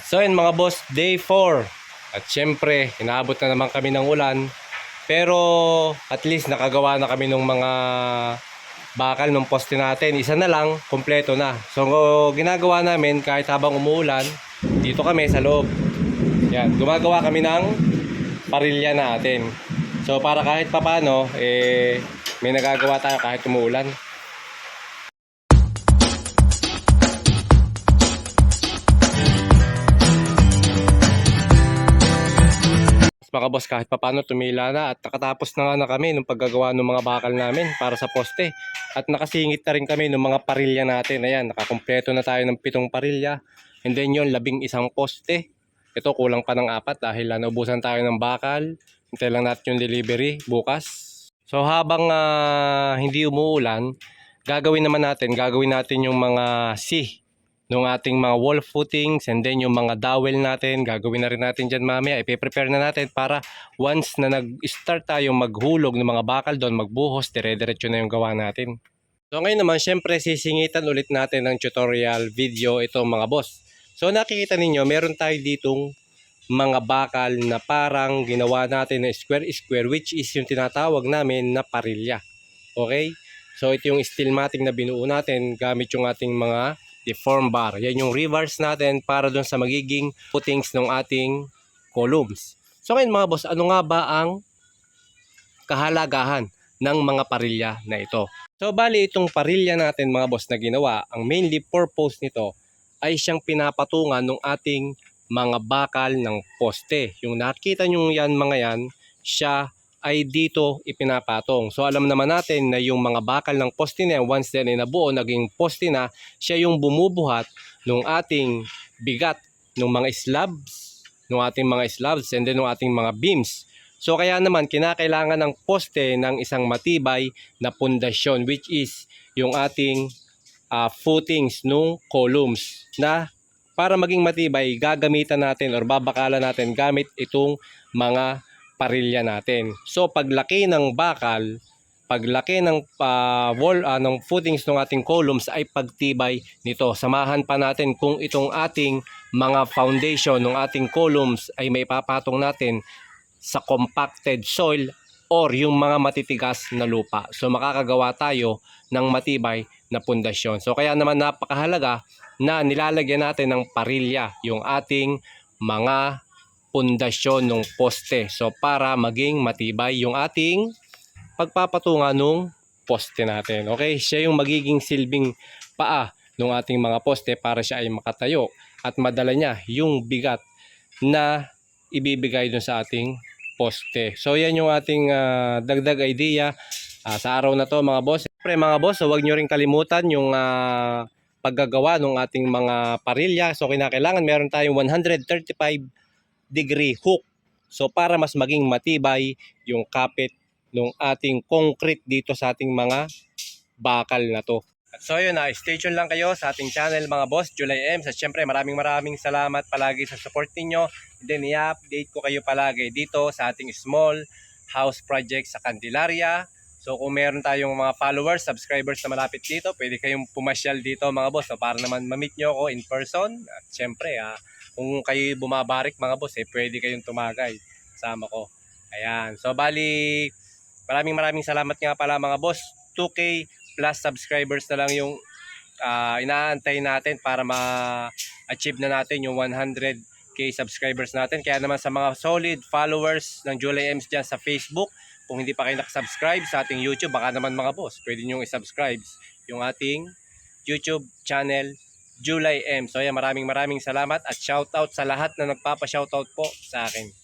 So yun mga boss, day 4. At syempre, inaabot na naman kami ng ulan. Pero at least nakagawa na kami ng mga bakal ng poste natin. Isa na lang, kompleto na. So ginagawa namin kahit habang umuulan, dito kami sa loob. Yan, gumagawa kami ng parilya natin. So para kahit papano, eh, may nagagawa tayo kahit umuulan. Mga boss kahit papano tumila na at nakatapos na nga na kami ng paggagawa ng mga bakal namin para sa poste. At nakasingit na rin kami ng mga parilya natin. Ayan nakakompleto na tayo ng pitong parilya. And then yun labing isang poste. Ito kulang pa ng apat dahil uh, naubusan tayo ng bakal. Hintay lang natin yung delivery bukas. So habang ah, hindi umuulan gagawin naman natin gagawin natin yung mga C ng ating mga wall footings and then yung mga dowel natin gagawin na rin natin dyan mamaya. Ipe-prepare na natin para once na nag-start tayo maghulog ng mga bakal doon magbuhos dire-diretso na yung gawa natin. So ngayon naman syempre sisingitan ulit natin ng tutorial video itong mga boss. So nakikita ninyo meron tayo ditong mga bakal na parang ginawa natin na square square which is yung tinatawag namin na parilya. Okay? So ito yung steel matting na binuo natin gamit yung ating mga deform bar. Yan yung reverse natin para dun sa magiging footings ng ating columns. So ngayon mga boss, ano nga ba ang kahalagahan ng mga parilya na ito? So bali itong parilya natin mga boss na ginawa, ang mainly purpose nito ay siyang pinapatungan ng ating mga bakal ng poste. Yung nakita nyo yan mga yan, siya ay dito ipinapatong. So alam naman natin na yung mga bakal ng poste na once na nabuo, naging poste na, siya yung bumubuhat ng ating bigat ng mga slabs, ng ating mga slabs and then ng ating mga beams. So kaya naman kinakailangan ng poste ng isang matibay na pundasyon which is yung ating ah, footings ng columns na para maging matibay gagamitan natin or babakalan natin gamit itong mga parilya natin. So paglaki ng bakal, paglaki ng ah, wall ah, ng footings ng ating columns ay pagtibay nito. Samahan pa natin kung itong ating mga foundation ng ating columns ay may papatong natin sa compacted soil or yung mga matitigas na lupa. So makakagawa tayo ng matibay na pundasyon. So kaya naman napakahalaga na nilalagyan natin ng parilya yung ating mga pundasyon ng poste. So para maging matibay yung ating pagpapatungan ng poste natin. Okay? Siya yung magiging silbing paa ng ating mga poste para siya ay makatayo at madala niya yung bigat na ibibigay dun sa ating poste. So yan yung ating ah, dagdag idea ah, sa araw na to mga boss. Siyempre mga boss, so huwag nyo rin kalimutan yung ah, paggagawa ng ating mga parilya. So kinakailangan meron tayong 135 degree hook. So para mas maging matibay yung kapit ng ating concrete dito sa ating mga bakal na to. At so yun na, stay tuned lang kayo sa ating channel mga boss, July M. At syempre maraming maraming salamat palagi sa support ninyo. And then i-update ko kayo palagi dito sa ating small house project sa Candelaria. So kung meron tayong mga followers, subscribers na malapit dito, pwede kayong pumasyal dito mga boss. So para naman ma-meet nyo ako in person. At syempre, ah, kung kayo bumabarik mga boss, eh, pwede kayong tumagay kasama ko. Ayan. So bali, maraming maraming salamat nga pala mga boss. 2K plus subscribers na lang yung ah, inaantay natin para ma-achieve na natin yung 100k subscribers natin. Kaya naman sa mga solid followers ng Julie Ems dyan sa Facebook, kung hindi pa kayo nakasubscribe sa ating YouTube, baka naman mga boss, pwede nyo i-subscribe yung ating YouTube channel July M. So yan, maraming maraming salamat at shoutout sa lahat na nagpapa-shoutout po sa akin.